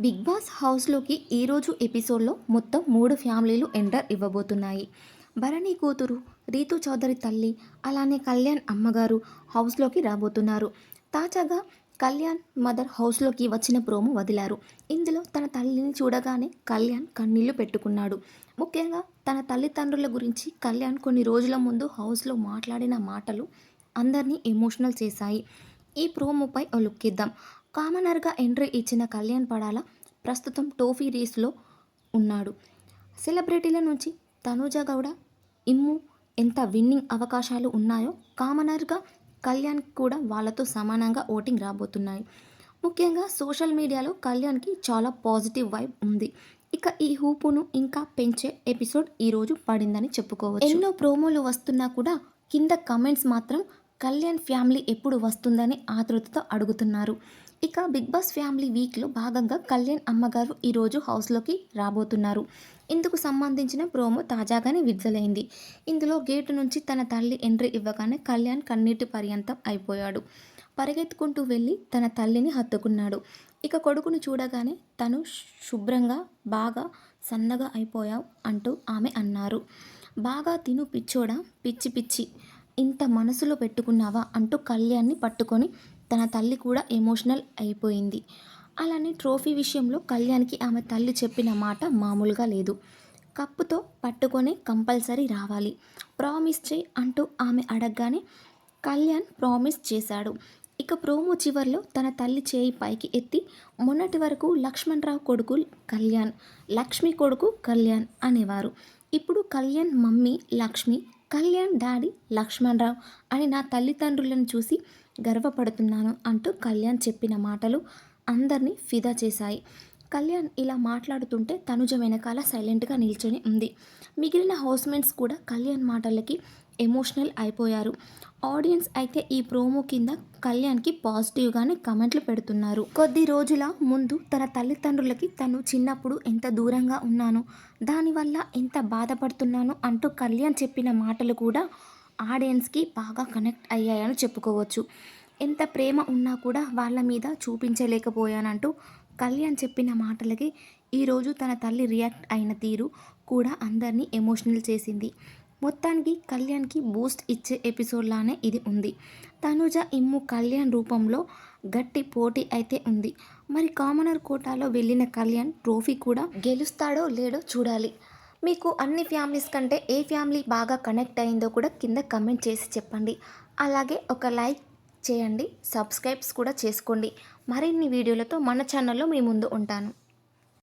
Big boss హౌస్లోకి ఈరోజు ఎపిసోడ్లో మొత్తం మూడు ఫ్యామిలీలు ఎంటర్ ఇవ్వబోతున్నాయి. భరణి కూతురు రీతు చౌదరి తల్లి అలానే కళ్యాణ్ అమ్మగారు హౌస్లోకి రాబోతున్నారు. తాజాగా కళ్యాణ్ మదర్ హౌస్లోకి వచ్చిన ప్రోమో వదిలారు. ఇందులో తన తల్లిని చూడగానే కళ్యాణ్ కన్నీళ్ళు పెట్టుకున్నాడు. ముఖ్యంగా తన తల్లిదండ్రుల గురించి కళ్యాణ్ కొన్ని రోజుల ముందు హౌస్లో మాట్లాడిన మాటలు అందరినీ ఎమోషనల్ చేశాయి. ఈ ప్రోమోపై ఓ కామనర్గా ఎంట్రీ ఇచ్చిన కళ్యాణ్ పడాల ప్రస్తుతం టోఫీ రేస్లో ఉన్నాడు. సెలబ్రిటీల నుంచి తనూజ గౌడ ఇమ్ము ఎంత విన్నింగ్ అవకాశాలు ఉన్నాయో కామనర్గా కళ్యాణ్ కూడా వాళ్ళతో సమానంగా ఓటింగ్ రాబోతున్నాయి. ముఖ్యంగా సోషల్ మీడియాలో కళ్యాణ్కి చాలా పాజిటివ్ వైబ్ ఉంది. ఇక ఈ హూపును ఇంకా పెంచే ఎపిసోడ్ ఈరోజు పడిందని చెప్పుకోవచ్చు. ఎన్నో ప్రోమోలు వస్తున్నా కూడా కింద కమెంట్స్ మాత్రం కళ్యాణ్ ఫ్యామిలీ ఎప్పుడు వస్తుందని ఆతృతతో అడుగుతున్నారు. ఇక బిగ్ బాస్ ఫ్యామిలీ వీక్లో భాగంగా కళ్యాణ్ అమ్మగారు ఈరోజు హౌస్లోకి రాబోతున్నారు. ఇందుకు సంబంధించిన ప్రోమో తాజాగానే విడుదలైంది. ఇందులో గేటు నుంచి తన తల్లి ఎంట్రీ ఇవ్వగానే కళ్యాణ్ కన్నీటి పర్యంతం అయిపోయాడు. పరిగెత్తుకుంటూ వెళ్ళి తన తల్లిని హత్తుకున్నాడు. ఇక కొడుకును చూడగానే తను శుభ్రంగా బాగా సన్నగా అయిపోయావు అంటూ ఆమె అన్నారు. బాగా తిను పిచ్చోడా పిచ్చి పిచ్చి. ఇంత మనసులో పెట్టుకున్నావా? అంటూ కళ్యాణ్ని పట్టుకొని తన తల్లి కూడా ఎమోషనల్ అయిపోయింది. అలానే ట్రోఫీ విషయంలో కళ్యాణ్కి ఆమె తల్లి చెప్పిన మాట మామూలుగా లేదు. కప్పుతో పట్టుకొని కంపల్సరీ రావాలి. ప్రామిస్ చేయి అంటూ ఆమె అడగగానే కళ్యాణ్ ప్రామిస్ చేశాడు. ఇక ప్రోమో చివర్లో తన తల్లి చేయి పైకి ఎత్తి మొన్నటి వరకు లక్ష్మణరావు కొడుకు కళ్యాణ్ లక్ష్మి కొడుకు కళ్యాణ్ అనేవారు. ఇప్పుడు కళ్యాణ్ మమ్మీ లక్ష్మి కళ్యాణ్ డాడీ లక్ష్మణ్ రావు అని నా తల్లిదండ్రులను చూసి గర్వపడుతున్నాను అంటూ కళ్యాణ్ చెప్పిన మాటలు అందరినీ ఫిదా చేశాయి. కళ్యాణ్ ఇలా మాట్లాడుతుంటే తనుజ వెనకాల సైలెంట్గా నిల్చొని ఉంది. మిగిలిన హౌస్మెంట్స్ కూడా కళ్యాణ్ మాటలకి ఎమోషనల్ అయిపోయారు. ఆడియన్స్ అయితే ఈ ప్రోమో కింద కళ్యాణ్కి పాజిటివ్గానే కమెంట్లు పెడుతున్నారు. కొద్ది రోజుల ముందు తన తల్లిదండ్రులకి తను చిన్నప్పుడు ఎంత దూరంగా ఉన్నాను దానివల్ల ఎంత బాధపడుతున్నాను అంటూ కళ్యాణ్ చెప్పిన మాటలు కూడా ఆడియన్స్కి బాగా కనెక్ట్ అయ్యాయని చెప్పుకోవచ్చు. ఎంత ప్రేమ ఉన్నా కూడా వాళ్ళ మీద చూపించలేకపోయానంటూ కళ్యాణ్ చెప్పిన మాటలకి ఈరోజు తన తల్లి రియాక్ట్ అయిన తీరు కూడా అందరినీ ఎమోషనల్ చేసింది. మొత్తానికి కళ్యాణ్కి బూస్ట్ ఇచ్చే ఎపిసోడ్లానే ఇది ఉంది. తనుజ ఇమ్ము కళ్యాణ్ రూపంలో గట్టి పోటీ అయితే ఉంది. మరి కామనర్ కోటాలో వెళ్ళిన కళ్యాణ్ ట్రోఫీ కూడా గెలుస్తాడో లేడో చూడాలి. మీకు అన్ని ఫ్యామిలీస్ కంటే ఏ ఫ్యామిలీ బాగా కనెక్ట్ అయిందో కూడా కింద కమెంట్ చేసి చెప్పండి. అలాగే ఒక లైక్ చేయండి సబ్స్క్రైబ్స్ కూడా చేసుకోండి. మరిన్ని వీడియోలతో మన ఛానల్లో మీ ముందు ఉంటాను.